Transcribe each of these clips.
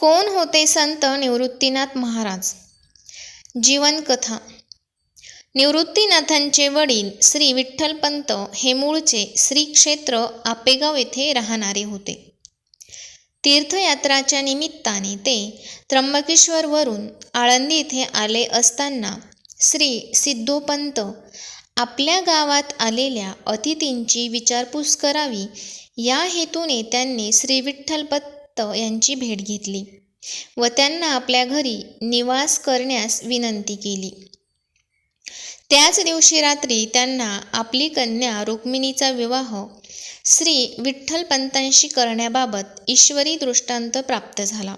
कोण होते संत निवृत्तीनाथ महाराज? जीवनकथा. निवृत्तीनाथांचे वडील श्री विठ्ठलपंत हे मूळचे श्री क्षेत्र आपेगाव येथे राहणारे होते. तीर्थयात्राच्या निमित्ताने ते त्र्यंबकेश्वरवरून आळंदी येथे आले असताना श्री सिद्धोपंत आपल्या गावात आलेल्या अतिथींची विचारपूस करावी या हेतूने त्यांनी श्री विठ्ठलपंत यांची भेट घेतली व त्यांना आपल्या घरी निवास करण्यास विनंती केली. त्याच दिवशी रात्री त्यांना आपली कन्या रुक्मिणीचा विवाह श्री विठ्ठलपंतांशी करण्याबाबत ईश्वरी दृष्टांत प्राप्त झाला.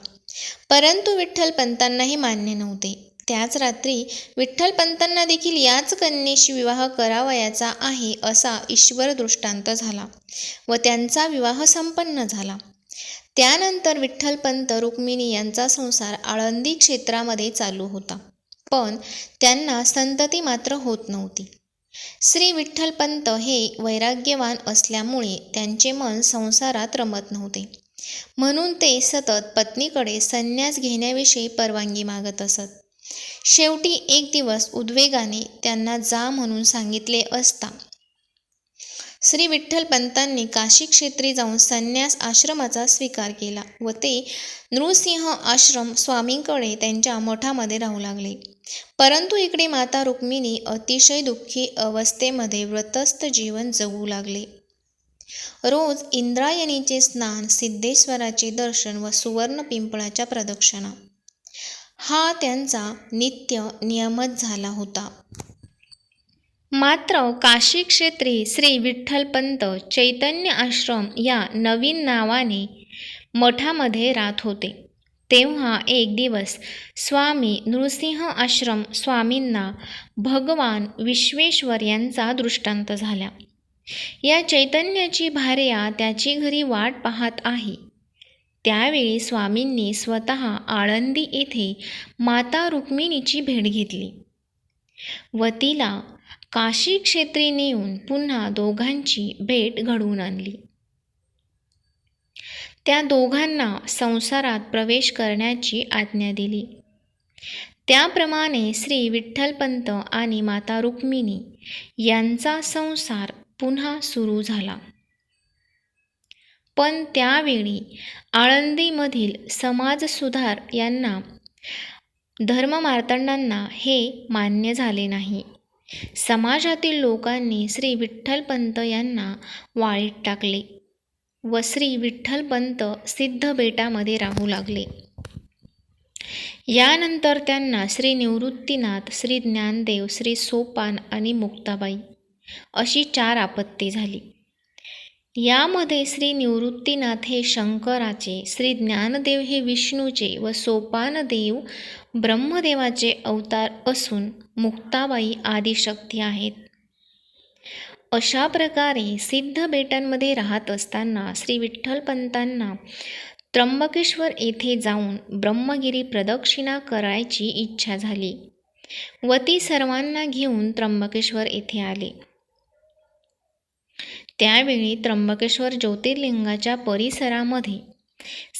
परंतु विठ्ठलपंतांनाही मान्य नव्हते. त्याच रात्री विठ्ठलपंतांना देखील याच कन्येशी विवाह करावयाचा आहे असा ईश्वर दृष्टांत झाला व त्यांचा विवाह संपन्न झाला. त्यानंतर विठ्ठलपंत रुक्मिणी यांचा संसार आळंदी क्षेत्रामध्ये चालू होता. पण त्यांना संतती मात्र होत नव्हती. श्री विठ्ठलपंत हे वैराग्यवान असल्यामुळे त्यांचे मन संसारात रमत नव्हते. म्हणून ते सतत पत्नीकडे संन्यास घेण्याविषयी परवानगी मागत असत. शेवटी एक दिवस उद्वेगाने त्यांना जा म्हणून सांगितले असता श्री विठ्ठलपंतांनी काशी क्षेत्री जाऊन संन्यास आश्रमाचा स्वीकार केला व ते नृसिंह आश्रम स्वामींकडे त्यांच्या मठामध्ये राहू लागले. परंतु इकडे माता रुक्मिणी अतिशय दुःखी अवस्थेमध्ये व्रतस्थ जीवन जगू लागले. रोज इंद्रायणीचे स्नान सिद्धेश्वराचे दर्शन व सुवर्ण पिंपळाच्या प्रदक्षिणा. हा त्यांचा नित्य नियमच झाला होता. मात्र काशी क्षेत्री श्री विठ्ठलपंत चैतन्य आश्रम या नवीन नावाने मठामध्ये राहत होते. तेव्हा एक दिवस स्वामी नृसिंह आश्रम स्वामींना भगवान विश्वेश्वर यांचा दृष्टांत झाला. या चैतन्याची भार्या त्याची घरी वाट पाहत आहे. त्यावेळी स्वामींनी स्वतः आळंदी येथे माता रुक्मिणीची भेट घेतली. व तिला काशी क्षेत्री नेऊन पुन्हा दोघांची भेट घडवून आणली. त्या दोघांना संसारात प्रवेश करण्याची आज्ञा दिली. त्याप्रमाणे श्री विठ्ठलपंत आणि माता रुक्मिणी यांचा संसार पुन्हा सुरू झाला. पण त्यावेळी आळंदीमधील समाजसुधार यांना धर्ममार्तंडांना हे मान्य झाले नाही. समाजातील लोकांनी श्री विठ्ठलपंत यांना वाळीत टाकले व श्री विठ्ठलपंत सिद्ध बेटामध्ये राहू लागले. यानंतर त्यांना श्री निवृत्तीनाथ श्री ज्ञानदेव श्री सोपान आणि मुक्ताबाई अशी चार आपत्ती झाली. यामध्ये श्री निवृत्तीनाथ हे शंकराचे श्री ज्ञानदेव हे विष्णूचे व सोपानदेव ब्रह्मदेवाचे अवतार असून मुक्ताबाई आदिशक्ती आहेत. अशा प्रकारे सिद्ध बेटांमध्ये राहत असताना श्री विठ्ठलपंतांना त्र्यंबकेश्वर येथे जाऊन ब्रह्मगिरी प्रदक्षिणा करायची इच्छा झाली व ती सर्वांना घेऊन त्र्यंबकेश्वर येथे आले. त्यावेळी त्र्यंबकेश्वर ज्योतिर्लिंगाच्या परिसरामध्ये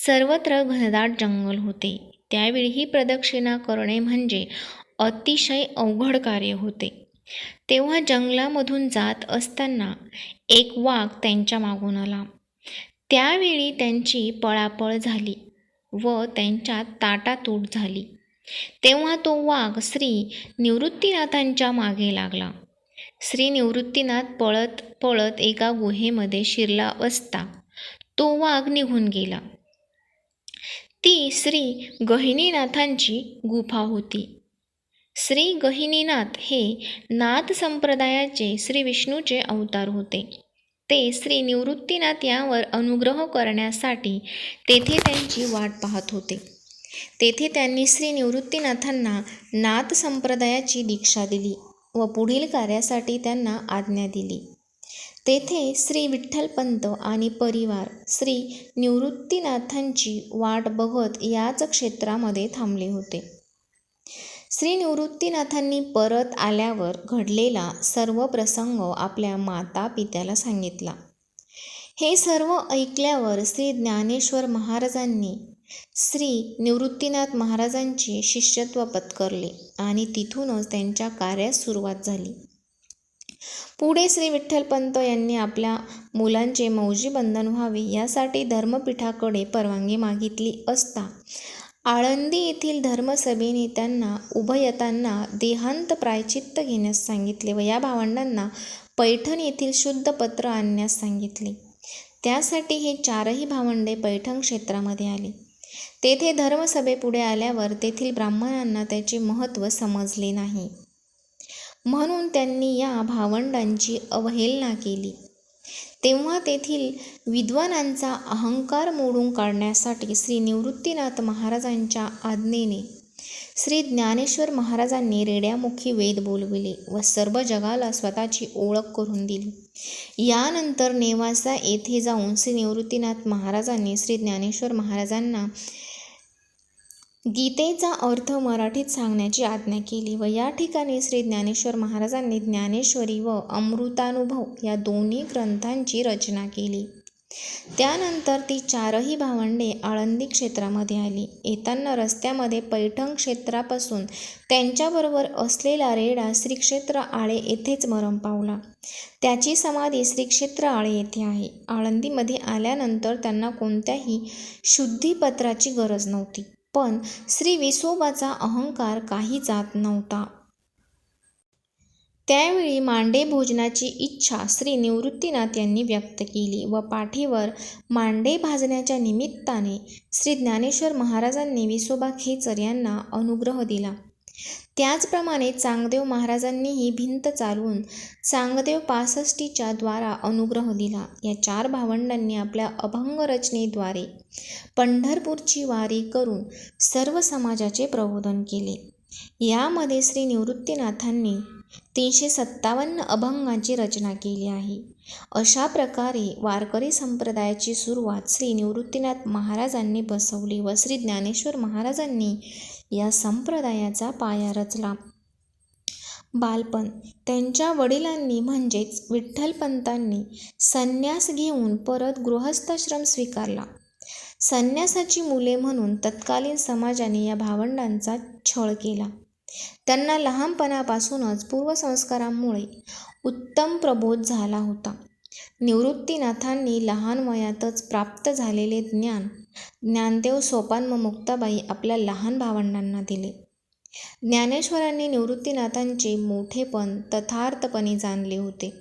सर्वत्र घनदाट जंगल होते. त्यावेळी ही प्रदक्षिणा करणे म्हणजे अतिशय अवघड कार्य होते. तेव्हा जंगलामधून जात असताना एक वाघ त्यांच्या मागून आला. त्यावेळी त्यांची पळापळ झाली व त्यांच्यात ताटातूट झाली. तेव्हा तो वाघ श्री निवृत्तीनाथांच्या मागे लागला. श्री निवृत्तीनाथ पळत पळत एका गुहेमध्ये शिरला असता. तो वाघ निघून गेला. ती श्री गहिनीनाथांची गुफा होती. श्री गहिनीनाथ हे नाथ संप्रदायाचे श्री विष्णूचे अवतार होते. ते श्री निवृत्तीनाथ यावर अनुग्रह करण्यासाठी तेथे त्यांची वाट पाहत होते. तेथे त्यांनी श्री निवृत्तीनाथांना नाथ संप्रदायाची दीक्षा दिली. व पुढील कार्यासाठी त्यांना आज्ञा दिली. तेथे श्री विठ्ठलपंत आणि परिवार श्री निवृत्तीनाथांची वाट बघत याच क्षेत्रामध्ये थांबले होते. श्री निवृत्तीनाथांनी परत आल्यावर घडलेला सर्व प्रसंग आपल्या माता पित्याला सांगितला. हे सर्व ऐकल्यावर श्री ज्ञानेश्वर महाराजांनी श्री निवृत्तीनाथ महाराजांचे शिष्यत्व पत्करले आणि तिथूनच त्यांच्या कार्यास सुरुवात झाली. पुढे श्री विठ्ठलपंत यांनी आपल्या मुलांचे मौजी बंधन व्हावे यासाठी धर्मपीठाकडे परवानगी मागितली असता आळंदी येथील धर्मसभेने त्यांना उभयतांना देहांत प्रायचित्त घेण्यास सांगितले व या भावंडांना पैठण येथील शुद्ध पत्र आणण्यास सांगितले. त्यासाठी हे चारही भावंडे पैठण क्षेत्रामध्ये आली. तेथे धर्मसभेपुढे आल्यावर तेथील ब्राह्मणांना त्याचे महत्त्व समजले नाही. म्हणून त्यांनी या भावंडांची अवहेलना केली. तेव्हा तेथील विद्वानांचा अहंकार मोडून काढण्यासाठी श्री निवृत्तीनाथ महाराजांच्या आज्ञेने श्री ज्ञानेश्वर महाराजांनी रेड्यामुखी वेद बोलविले व सर्व जगाला स्वतःची ओळख करून दिली. यानंतर नेवासा येथे जाऊन श्री निवृत्तीनाथ महाराजांनी श्री ज्ञानेश्वर महाराजांना गीतेचा अर्थ मराठीत सांगण्याची आज्ञा केली व या ठिकाणी श्री ज्ञानेश्वर महाराजांनी ज्ञानेश्वरी व अमृतानुभव या दोन्ही ग्रंथांची रचना केली. त्यानंतर ती चारही भावंडे आळंदी क्षेत्रामध्ये आली. येताना रस्त्यामध्ये पैठण क्षेत्रापासून त्यांच्याबरोबर असलेला रेडा श्रीक्षेत्र आळे येथेच मरण पावला. त्याची समाधी श्रीक्षेत्र आळे येथे आहे. आळंदीमध्ये आल्यानंतर त्यांना कोणत्याही शुद्धीपत्राची गरज नव्हती. पण श्री विसोबाचा अहंकार काही जात नव्हता. त्यावेळी मांडे भोजनाची इच्छा श्री निवृत्तीनाथ यांनी व्यक्त केली व पाठीवर मांडे भाजण्याच्या निमित्ताने श्री ज्ञानेश्वर महाराजांनी विसोबा खेचर यांना अनुग्रह दिला. त्याचप्रमाणे चांगदेव महाराजांनीही भिंत चालवून चांगदेव पासष्टीच्या द्वारा अनुग्रह दिला. या चार भावंडांनी आपल्या अभंग रचनेद्वारे पंढरपूरची वारी करून सर्व समाजाचे प्रबोधन केले. यामध्ये श्री निवृत्तीनाथांनी तीनशे सत्तावन्न अभंगांची रचना केली आहे. अशा प्रकारे वारकरी संप्रदायाची सुरुवात श्री निवृत्तीनाथ महाराजांनी बसवली व श्री ज्ञानेश्वर महाराजांनी या संप्रदायाचा पाया रचला. बालपण त्यांच्या वडिलांनी म्हणजेच विठ्ठलपंतांनी संन्यास घेऊन परत गृहस्थाश्रम स्वीकारला. संन्यासाची मुले म्हणून तत्कालीन समाजाने या भावंडांचा छळ केला. त्यांना लहानपणापासूनच पूर्वसंस्कारामुळे उत्तम प्रबोध झाला होता. निवृत्तीनाथांनी लहान वयातच प्राप्त झालेले ज्ञान ज्ञानदेव सोपान व मुक्ताबाई आपल्या लहान भावंडांना दिले. ज्ञानेश्वरांनी निवृत्तीनाथांचे मोठेपण तथार्थपणे जाणले होते.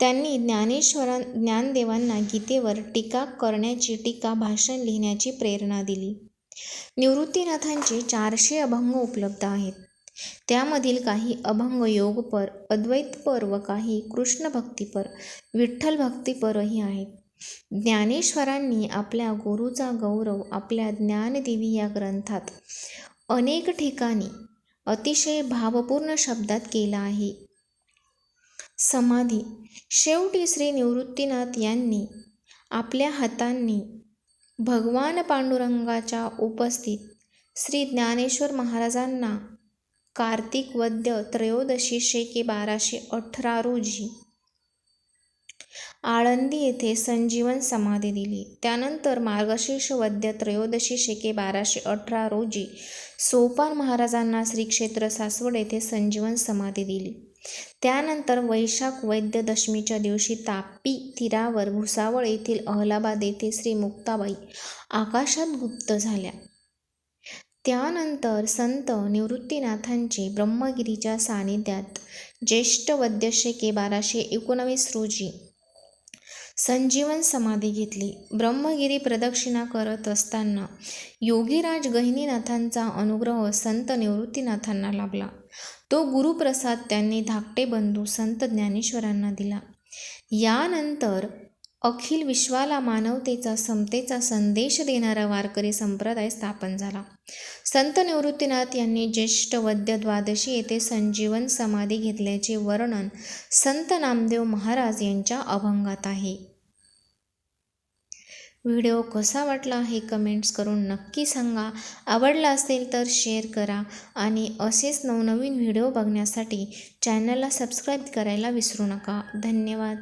त्यांनी ज्ञानेश्वरा ज्ञानदेवांना गीतेवर टीका करण्याची टीका भाषण लिहिण्याची प्रेरणा दिली. निवृत्तीनाथांचे चारशे अभंग उपलब्ध आहेत. त्यामधील काही अभंग योगपर अद्वैतपर व काही कृष्ण भक्तीपर विठ्ठल भक्तीपरही आहेत. ज्ञानेश्वरांनी आपल्या गुरुचा गौरव आपल्या ज्ञानदेवी या ग्रंथात अनेक ठिकाणी अतिशय भावपूर्ण शब्दात केला आहे. समाधी. शेवटी श्री निवृत्तीनाथ यांनी आपल्या हातांनी भगवान पांडुरंगाच्या उपस्थित श्री ज्ञानेश्वर महाराजांना कार्तिक वद्य त्रयोदशी शेके बाराशे अठरा रोजी आळंदी येथे संजीवन समाधी दिली. त्यानंतर मार्गशीर्ष वद्य त्रयोदशी शेके बाराशे अठरा रोजी सोपान महाराजांना श्री क्षेत्र सासवड येथे संजीवन समाधी दिली. त्यानंतर वैशाख वैद्य दशमीच्या दिवशी तापी तीरावर भुसावळ येथील अहलाबाद येथे श्री मुक्ताबाई आकाशात गुप्त झाल्या. त्यानंतर संत निवृत्तीनाथांचे ब्रह्मगिरीच्या सानिध्यात ज्येष्ठ वद्यशेके बाराशे एकोणावीस रोजी संजीवन समाधी घेतली. ब्रह्मगिरी प्रदक्षिणा करत असताना योगीराज गहिनीनाथांचा अनुग्रह संत निवृत्तीनाथांना लाभला. तो गुरुप्रसाद त्यांनी धाकटे बंधू संत ज्ञानेश्वरांना दिला. यानंतर अखिल विश्वाला मानवतेचा समतेचा संदेश देणारा वारकरी संप्रदाय स्थापन झाला. संत निवृत्तीनाथ यांनी ज्येष्ठ वद्य द्वादशी येथे संजीवन समाधी घेतल्याचे वर्णन संत नामदेव महाराज यांच्या अभंगात आहे. व्हिडिओ कसा वाटला हे कमेंट्स करून नक्की सांगा. आवडला असेल तर शेअर करा आणि असेच नवनवीन व्हिडिओ बघण्यासाठी चॅनलला सबस्क्राईब करायला विसरू नका. धन्यवाद.